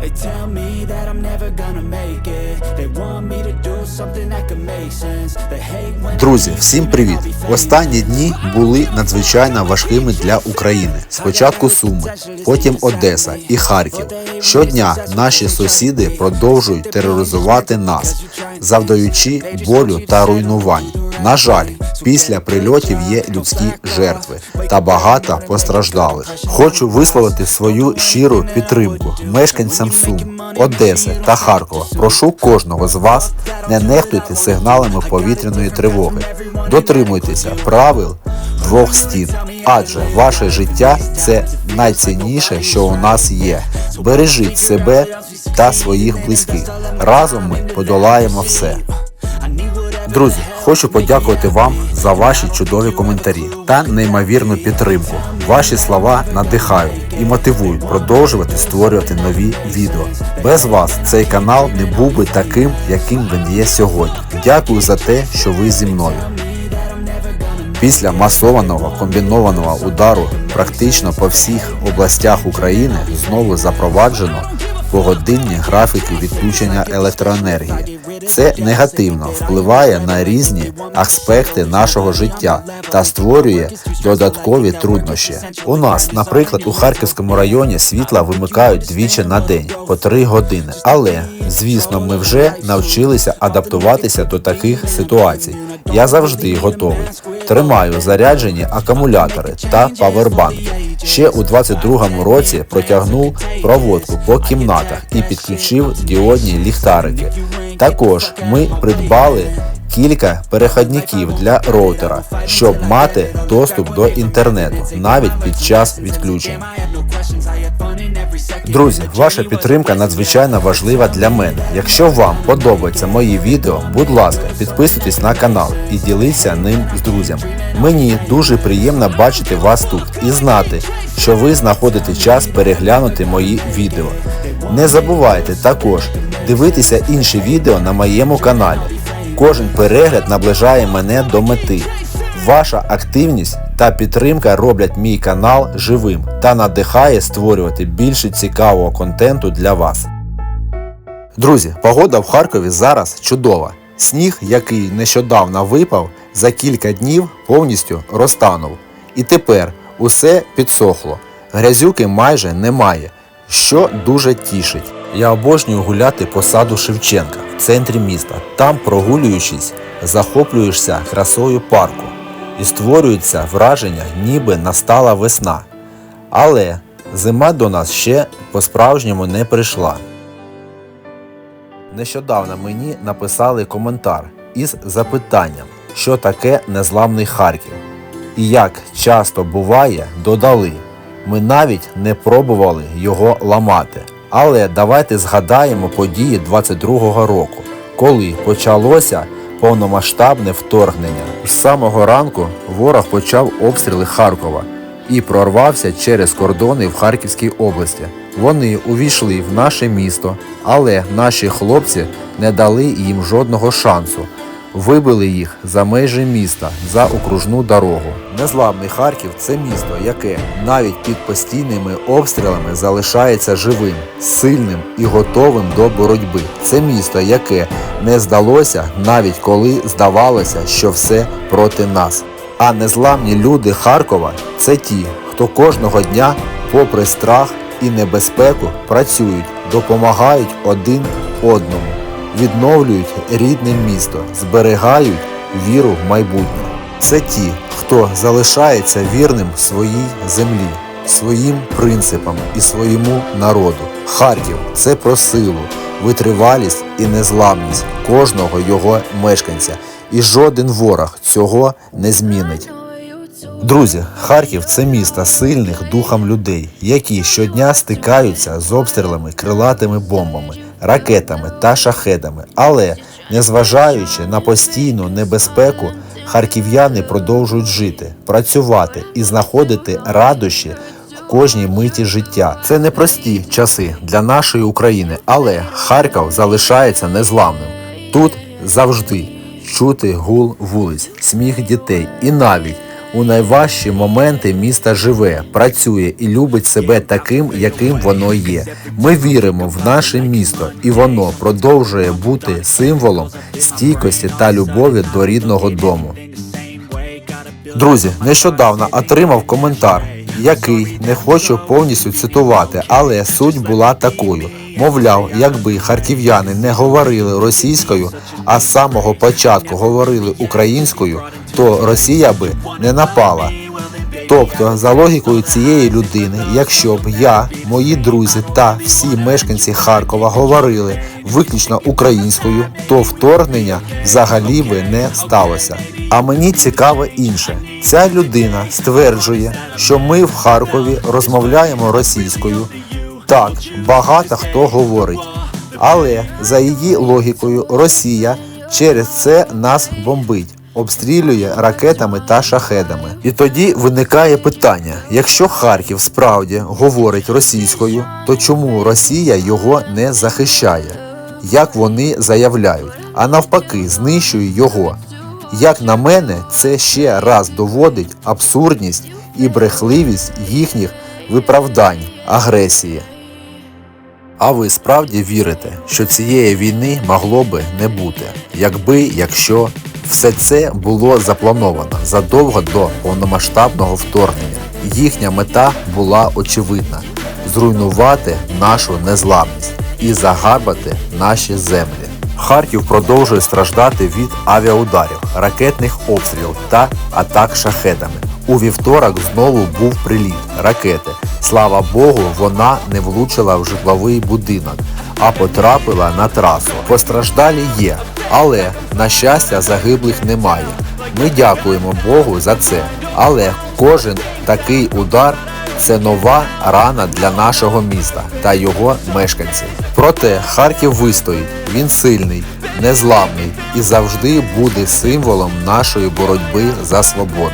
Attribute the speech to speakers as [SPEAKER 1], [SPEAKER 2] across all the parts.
[SPEAKER 1] They tell me that I'm never gonna make it. They want me to do something that could make sense. They hate when
[SPEAKER 2] Друзі, всім привіт! Останні дні були надзвичайно важкими для України. Спочатку Суми, потім Одеса і Харків. Щодня наші сусіди продовжують тероризувати нас, завдаючи болю та руйнувань. На жаль, після прильотів є людські жертви та багато постраждалих. Хочу висловити свою щиру підтримку мешканцям Сум, Одеси та Харкова. Прошу кожного з вас не нехтуйте сигналами повітряної тривоги. Дотримуйтеся правил двох стін, адже ваше життя це найцінніше, що у нас є. Бережіть себе та своїх близьких. Разом ми подолаємо все. Друзі, хочу подякувати вам за ваші чудові коментарі та неймовірну підтримку. Ваші слова надихають і мотивують продовжувати створювати нові відео. Без вас цей канал не був би таким, яким він є сьогодні. Дякую за те, що ви зі мною. Після масованого комбінованого удару практично по всіх областях України знову запроваджено погодинні графіки відключення електроенергії. Це негативно впливає на різні аспекти нашого життя та створює додаткові труднощі. У нас, наприклад, у Харківському районі світла вимикають двічі на день по 3 години. Але, звісно, ми вже навчилися адаптуватися до таких ситуацій. Я завжди готовий. Тримаю заряджені акумулятори та павербанки. Ще у 22-му році протягнув проводку по кімнатах і підключив діодні ліхтарики. Також ми придбали кілька переходників для роутера, щоб мати доступ до інтернету навіть під час відключень. Друзі, ваша підтримка надзвичайно важлива для мене. Якщо вам подобаються мої відео, будь ласка, підписуйтесь на канал і діліться ним з друзями. Мені дуже приємно бачити вас тут і знати, що ви знаходите час переглянути мої відео. Не забувайте також дивитися інші відео на моєму каналі. Кожен перегляд наближає мене до мети. Ваша активність та підтримка роблять мій канал живим та надихає створювати більше цікавого контенту для вас. Друзі, погода в Харкові зараз чудова. Сніг, який нещодавно випав, за кілька днів повністю розтанув. І тепер усе підсохло. Грязюки майже немає, що дуже тішить. Я обожнюю гуляти по саду Шевченка в центрі міста. Там, прогулюючись, захоплюєшся красою парку і створюється враження, ніби настала весна. Але зима до нас ще по-справжньому не прийшла. Нещодавно мені написали коментар із запитанням, що таке незламний Харків. І як часто буває, додали. Ми навіть не пробували його ламати. Але давайте згадаємо події 22-го року, коли почалося повномасштабне вторгнення. З самого ранку ворог почав обстріли Харкова і прорвався через кордони в Харківській області. Вони увійшли в наше місто, але наші хлопці не дали їм жодного шансу. Вибили їх за межі міста за окружну дорогу. Незламний Харків це місто, яке навіть під постійними обстрілами залишається живим, сильним і готовим до боротьби. Це місто, яке не здалося, навіть коли здавалося, що все проти нас. А незламні люди Харкова це ті, хто кожного дня, попри страх і небезпеку, працюють, допомагають один одному відновлюють рідне місто, зберігають віру в майбутнє. Це ті, хто залишається вірним своїй землі, своїм принципам і своєму народу. Харків це про силу, витривалість і незламність кожного його мешканця, і жоден ворог цього не змінить. Друзі, Харків це місто сильних духом людей, які щодня стикаються з обстрілами крилатими бомбами, ракетами та шахедами. Але, незважаючи на постійну небезпеку, харків'яни продовжують жити, працювати і знаходити радощі в кожній миті життя. Це непрості часи для нашої України, але Харків залишається незламним. Тут завжди чути гул вулиць, сміх дітей і навіть У найважчі моменти місто живе, працює і любить себе таким, яким воно є. Ми віримо в наше місто, і воно продовжує бути символом стійкості та любові до рідного дому. Друзі, нещодавно отримав коментар, який не хочу повністю цитувати, але суть була такою. Мовляв, якби харків'яни не говорили російською, а з самого початку говорили українською, то Росія би не напала. Тобто, за логікою цієї людини, якщо б я, мої друзі та всі мешканці Харкова говорили виключно українською, то вторгнення взагалі би не сталося. А мені цікаво інше. Ця людина стверджує, що ми в Харкові розмовляємо російською. Так, багато хто говорить. Але за її логікою Росія через це нас бомбить, обстрілює ракетами та шахедами. І тоді виникає питання: якщо Харків справді говорить російською, то чому Росія його не захищає, як вони заявляють, а навпаки, знищує його? Як на мене, це ще раз доводить абсурдність і брехливість їхніх виправдань агресії. А ви справді вірите, що цієї війни могло би не бути, якби, якщо все це було заплановано задовго до повномасштабного вторгнення. Їхня мета була очевидна зруйнувати нашу незламність і загарбати наші землі. Харків продовжує страждати від авіаударів, ракетних обстрілів та атак шахедами. У вівторок знову був приліт ракети. Слава Богу, вона не влучила в житловий будинок, а потрапила на трасу. Постраждалі є, але на щастя загиблих немає. Ми дякуємо Богу за це. Але кожен такий удар це нова рана для нашого міста та його мешканців. Проте Харків вистоїть, він сильний, незламний і завжди буде символом нашої боротьби за свободу.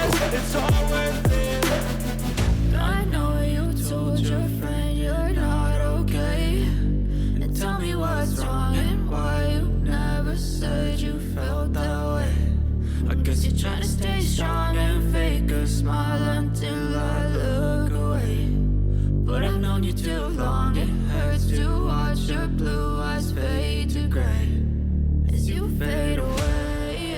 [SPEAKER 3] Fade away.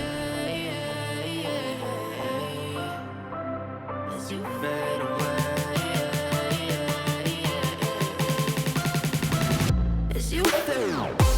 [SPEAKER 3] As you fade away. As you fade away.